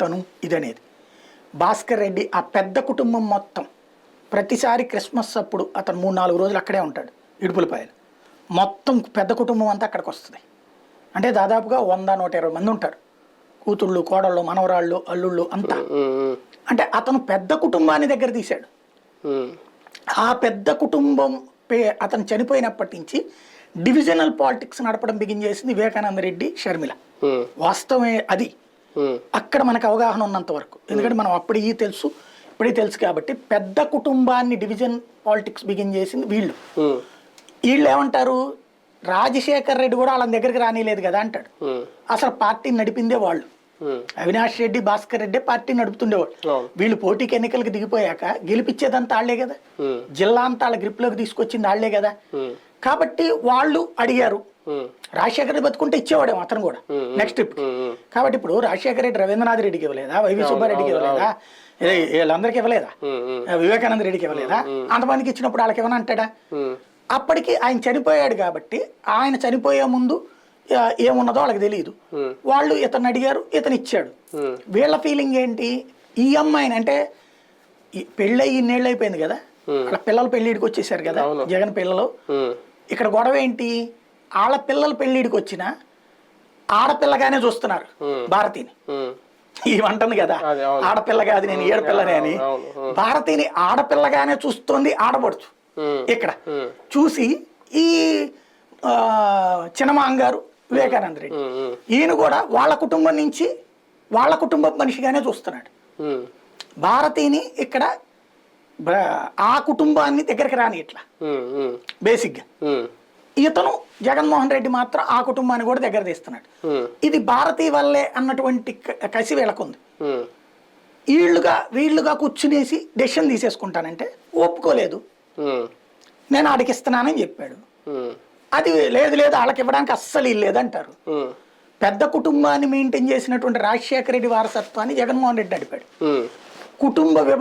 తను ఇదనేది. భాస్కర్ రెడ్డి ఆ పెద్ద కుటుంబం మొత్తం ప్రతిసారి క్రిస్మస్ అప్పుడు అతను మూడు నాలుగు రోజులు అక్కడే ఉంటాడు ఇడుపులపాయలు. మొత్తం పెద్ద కుటుంబం అంతా అక్కడికి వస్తుంది. అంటే దాదాపుగా వంద నూట ఇరవై మంది ఉంటారు. కూతుళ్ళు కోడళ్ళు మనవరాళ్ళు అల్లుళ్ళు అంతా. అంటే అతను పెద్ద కుటుంబాన్ని దగ్గర తీశాడు. ఆ పెద్ద కుటుంబం పే అతను చనిపోయినప్పటి నుంచి డివిజనల్ పాలిటిక్స్ నడపడం బిగిన్ చేసింది వివేకానంద రెడ్డి షర్మిల. వాస్తవమే అది. అక్కడ మనకు అవగాహన ఉన్నంత వరకు. ఎందుకంటే మనం అప్పుడు ఈ తెలుసు ఇప్పుడే తెలుసు కాబట్టి పెద్ద కుటుంబాన్ని డివిజన్ పాలిటిక్స్ బిగిన్ చేసింది వీళ్ళు. వీళ్ళు ఏమంటారు? రాజశేఖర్ రెడ్డి కూడా వాళ్ళ దగ్గరికి రానిలేదు కదా అంటాడు. అసలు పార్టీ నడిపిందే వాళ్ళు. అవినాష్ రెడ్డి భాస్కర్ రెడ్డి పార్టీ నడుపుతుండేవాడు అవును. వీళ్ళు పోటీకి ఎన్నికలకు దిగిపోయాక గెలిపించేదంతా ఆళ్ళే కదా. జిల్లా అంతా వాళ్ళ గ్రిప్లోకి తీసుకొచ్చింది ఆళ్ళే కదా. కాబట్టి వాళ్ళు అడిగారు. రాజశేఖర రెడ్డి బతుకుంటే ఇచ్చేవాడేమో అతను కూడా. నెక్స్ట్ ఉమ్, కాబట్టి ఇప్పుడు రాజశేఖర రెడ్డి రవీంద్రనాథ్ రెడ్డికి ఇవ్వలేదా? వైవి సుబ్బారెడ్డికి ఇవ్వలేదా? వీళ్ళందరికీ ఇవ్వలేదా? వివేకానంద రెడ్డికి ఇవ్వలేదా? అంతమందికి ఇచ్చినప్పుడు వాళ్ళకి ఇవ్వను అంటాడా? అప్పటికి ఆయన చనిపోయాడు కాబట్టి ఆయన చనిపోయే ముందు ఏమున్నదో వాళ్ళకి తెలియదు. వాళ్ళు ఇతను అడిగారు ఇతను ఇచ్చాడు. వీళ్ళ ఫీలింగ్ ఏంటి? ఈ అమ్మాయిని అంటే పెళ్ళయి ఇన్నేళ్ళు అయిపోయింది కదా. వాళ్ళ పిల్లలు పెళ్ళిడికి వచ్చేసారు కదా. జగన్ పిల్లలు. ఇక్కడ గొడవ ఏంటి? వాళ్ళ పిల్లలు పెళ్ళిడికి వచ్చిన ఆడపిల్లగానే చూస్తున్నారు. భారతిని. అంటుంది కదా? అది అవును. ఆడపిల్ల కాదు నేను ఏడపిల్లనే అని. భారతిని ఆడపిల్లగానే చూస్తోంది ఆడపడుచు. ఉమ్, ఇక్కడ చూసి ఈ ఆ, చిన్నమాంగారు వివేకానంద రెడ్డి ఈయన కూడా వాళ్ళ కుటుంబం నుంచి వాళ్ళ కుటుంబం మనిషిగానే చూస్తున్నాడు. భారతిని ఇక్కడ ఆ కుటుంబాన్ని దగ్గరికి రాని ఇట్లా బేసిక్గా. ఇతను జగన్మోహన్ రెడ్డి మాత్రం ఆ కుటుంబాన్ని కూడా దగ్గర తీస్తున్నాడు. ఇది భారతి వల్లే అన్నటువంటి కసి వీళ్ళకుంది. వీళ్ళుగా వీళ్ళుగా కూర్చునేసి డెసిషన్ తీసేసుకుంటానంటే ఒప్పుకోలేదు. నేను ఆడికి ఇస్తున్నానని చెప్పాడు. అది లేదు లేదు వాళ్ళకి ఇవ్వడానికి అస్సలు ఇల్లేదు అంటారు ఉమ్, పెద్ద కుటుంబాన్ని మెయింటైన్ చేసినటువంటి రాజశేఖర రెడ్డి వారసత్వాన్ని జగన్మోహన్ రెడ్డి నడిపాడు. ఉమ్, కుటుంబ